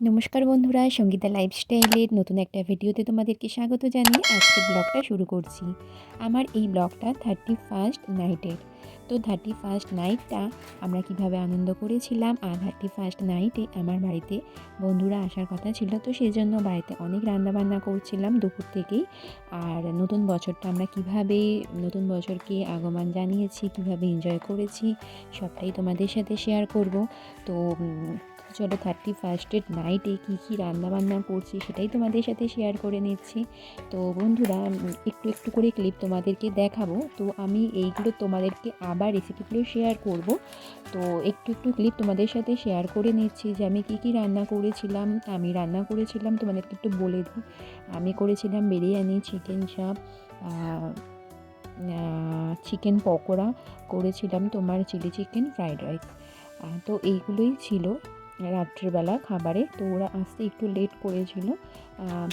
নমস্কার বন্ধুরা, সঙ্গীতা লাইফস্টাইলের নতুন একটা ভিডিওতে তোমাদেরকে স্বাগত জানিয়ে আজকে ব্লগটা শুরু করছি। আমার এই ব্লগটা থার্টি ফার্স্ট নাইটের তো থার্টি ফার্স্ট নাইটটা আমরা কীভাবে আনন্দ করেছিলাম আর থার্টি ফার্স্ট নাইটে আমার বাড়িতে বন্ধুরা আসার কথা ছিল, তো সেই জন্য বাড়িতে অনেক রান্নাবান্না করছিলাম দুপুর থেকেই। আর নতুন বছরটা আমরা কীভাবে, নতুন বছরকে আগমন জানিয়েছি, কীভাবে এনজয় করেছি, সবটাই তোমাদের সাথে শেয়ার করব। তো চলো থার্টি ফার্স্টের নাইটে কী কী রান্নাবান্না করছি সেটাই তোমাদের সাথে শেয়ার করে নিচ্ছি। তো বন্ধুরা একটু একটু করে ক্লিপ তোমাদেরকে দেখাবো। তো আমি এইগুলো তোমাদেরকে আবার রেসিপিগুলো শেয়ার করব। তো একটু একটু ক্লিপ তোমাদের সাথে শেয়ার করে নিচ্ছি যে আমি কী কী রান্না করেছিলাম, আমি রান্না করেছিলাম, তোমাদেরকে একটু বলে দিই। আমি করেছিলাম বিরিয়ানি চিকেন চাপ চিকেন পকোড়া, করেছিলাম তোমার চিলি চিকেন ফ্রাইড রাইস তো এইগুলোই ছিল। রাত্রিবেলা খাবারে। তো ওরা আসতে একটু লেট করেছিল।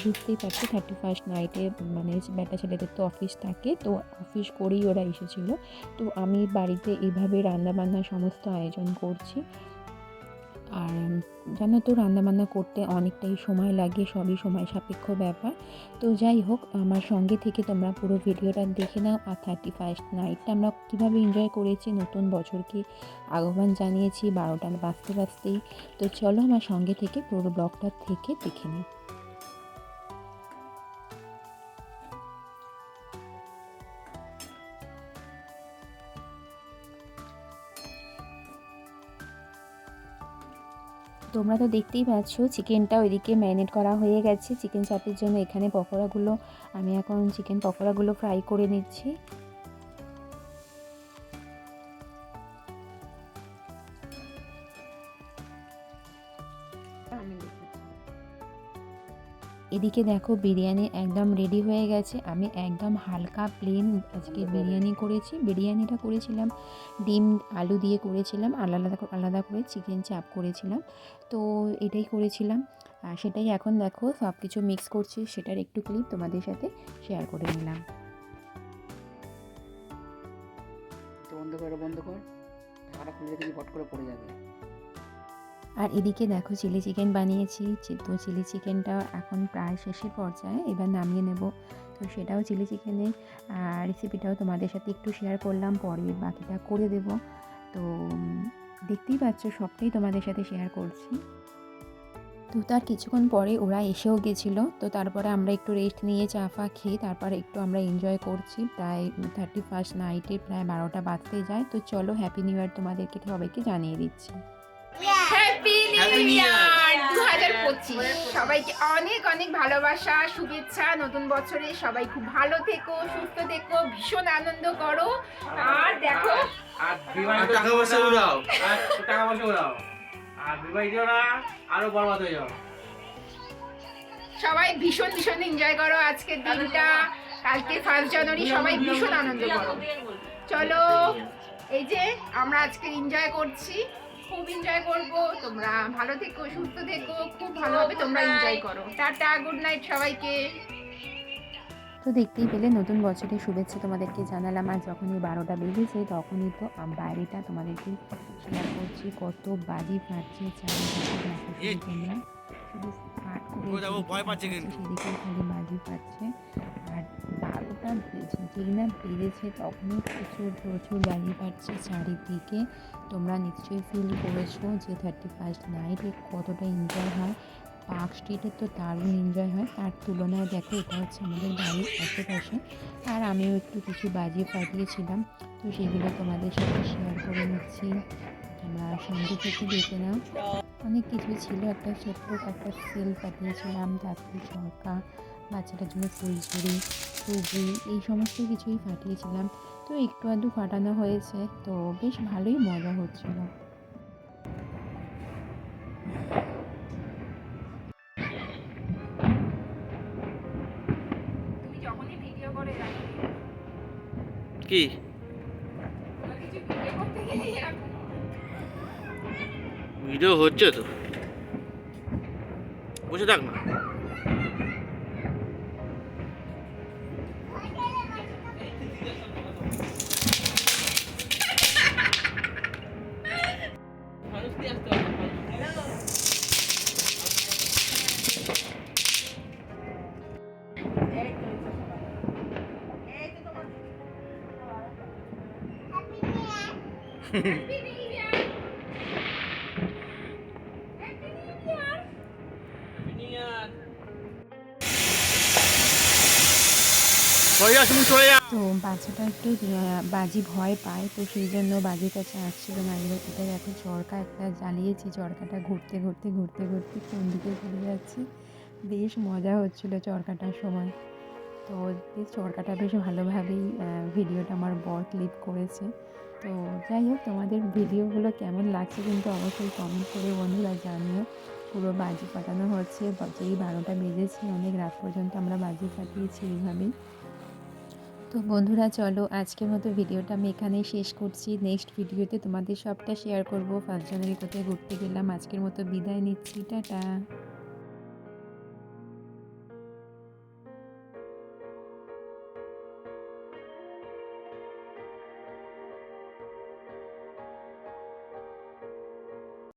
বুঝতেই পারছি থার্টি ফার্স্ট নাইটে মানে বেটা ছেলেদের তো অফিস থাকে। তো অফিস করেই ওরা এসেছিল। তো আমি বাড়িতে এভাবে রান্নাবান্না সমস্ত আয়োজন করছি। আর জানো তো রান্নাবান্না করতে অনেকটাই সময় লাগে, সবই সময় সাপেক্ষ ব্যাপার। তো যাই হোক, আমার সঙ্গে থেকে তোমরা পুরো ভিডিওটা দেখে নাও, আর থার্টি ফার্স্ট নাইটটা আমরা কীভাবে এনজয় করেছি, নতুন বছরকে আগমন জানিয়েছি বারোটা বাজতে বাজতেই। তো চলো আমার সঙ্গে থেকে পুরো ব্লগটা থেকে দেখে নিই। তোমরা তো দেখতেই পাচ্ছ, চিকেনটা ওইদিকে ম্যারিনেট করা হয়ে গেছে। চিকেন চাপের জন্য এখানে পকোড়াগুলো, আমি এখন চিকেন পকোড়াগুলো ফ্রাই করে নিচ্ছি। এদিকে দেখো বিরিয়ানি একদম রেডি হয়ে গেছে। আমি একদম হালকা প্লেন আজকে বিরিয়ানি করেছি। বিরিয়ানিটা করেছিলাম ডিম আলু দিয়ে করেছিলাম আলাদা করে- আলাদা করে চিকেন চাপ করেছিলাম। তো এটাই করেছিলাম। আর সেটাই এখন দেখো সব কিছু মিক্স করছি সেটার একটু ক্লিপ তোমাদের সাথে শেয়ার করে নিলাম। বন্ধ কর বন্ধ কর ঢাকাটা খুলে দেখি ফট করে পড়ে যাবে। আর এদিকে দেখো চিলি চিকেন বানিয়েছি তো চিলি চিকেনটা এখন প্রায় শেষের পর্যায়ে, এবার নামিয়ে নেব। তো সেটাও চিলি চিকেনের রেসিপিটাও তোমাদের সাথে একটু শেয়ার করলাম, পরে বাকিটা করে দেব। তো দেখতেই পাচ্ছ, সবটাই তোমাদের সাথে শেয়ার করছি। তো তার কিছুক্ষণ পরে ওরা এসেও গেছিল, তো তারপরে আমরা একটু রেস্ট নিয়ে চা ফা খেয়ে তারপরে একটু আমরা এনজয় করছি। প্রায় থার্টি ফার্স্ট নাইটে প্রায় বারোটা বাজতে যায়। তো চলো হ্যাপি নিউ ইয়ার তোমাদেরকে, সবাইকে জানিয়ে দিচ্ছি। Happy new year Year! দু হাজার পঁচিশ। সবাইকে অনেক অনেক ভালোবাসা শুভেচ্ছা নতুন বছরে সবাই খুব ভালো থেকো সুস্থ থেকো ভীষণ আনন্দ করো। আর দেখো আর টাকা পয়সা উড়াও। আর টাকা পয়সা উড়াও। আর বিবাহিতরা আরও বরবাদ হয়ে যাও। সবাই ভীষণ ভীষণ এনজয় করো আজকের দিনটা। কালকে ফার্স্ট জানুয়ারি সবাই ভীষণ আনন্দ করো। চলো এই যে আমরা আজকে এনজয় করছি। খুব এনজয় করব। তোমরা ভালো থেকো সুস্থ থেকো খুব ভালোভাবে তোমরা এনজয় করো। টাটা গুড নাইট সবাইকে। তো দেখতেই পেলে নতুন বছরের শুভেচ্ছা তোমাদেরকে জানালাম। আর যখনই বারোটা বেজেছে তখনই তো বাইরেটা তোমাদেরকে শেয়ার করছি। কত বাজি ফাটছে তোমরা শুধু ফাট করে ও যাব, ভয় পাচ্ছে সেদিকে খালি বাজি ফাটছে। আর বেজে যেই না বেজেছে তখনই প্রচুর প্রচুর বাজি পাচ্ছে চারিদিকে। তোমরা নিশ্চয়ই ফিল করেছ যে থার্টি ফার্স্ট নাইটে কতটা এনজয় হয়। পার্ক স্ট্রিটে তো দারুণ এনজয় হয়। তার তুলনায় দেখো, এটা হচ্ছে আমাদের বাড়ির আশেপাশে। আর আমিও একটু কিছু বাজিয়ে পাঠিয়েছিলাম। তো সেগুলো তোমাদের সাথে শেয়ার করে নিচ্ছি। তোমরা সঙ্গে থেকে দেখে নাও। অনেক কিছু ছিল। একটা ছোট্ট একটা সেল পাঠিয়েছিলাম, তারপরে সরকা বাচ্চাটার জন্য ফুলঝুরি সুবরি এই সমস্ত কিছুই পাঠিয়েছিলাম তো একটু আধটু ফাটানো হয়েছে তো বেশ ভালোই মজা হচ্ছিল। কি? ভিডিও হচ্ছে তো। বসে থাক না। তো বাচ্চাটা একটু বাজি ভয় পায়, তো সেই জন্য বাজির কাছে আসছিল। না এটা দেখো চরকা একটা জ্বালিয়েছি, চরকাটা ঘুরতে ঘুরতে ঘুরতে ঘুরতে কোন দিকে ঘুরে যাচ্ছে। বেশ মজা হচ্ছিল চরকাটার সময়। তো চরকাটা বেশ ভালোভাবেই ভিডিওটা আমার বর ক্লিপ করেছে। তো যাই হোক, তোমাদের ভিডিওগুলো কেমন লাগছে কিন্তু অবশ্যই কমেন্ট করে বন্ধুরা জানিও। পুরো বাজি ফাটানো হচ্ছে যেই বারোটা বেজেছে, অনেক রাত পর্যন্ত আমরা বাজি ফাটিয়েছি এইভাবেই। তো বন্ধুরা, চলো আজকের মতো ভিডিওটা আমি এখানেই শেষ করছি। নেক্সট ভিডিওতে তোমাদের সবটা শেয়ার করব। ফার্স্ট জানুয়ারি কোথায় ঘুরতে গেলাম, আজকের মতো বিদায় নিচ্ছি। টাটা।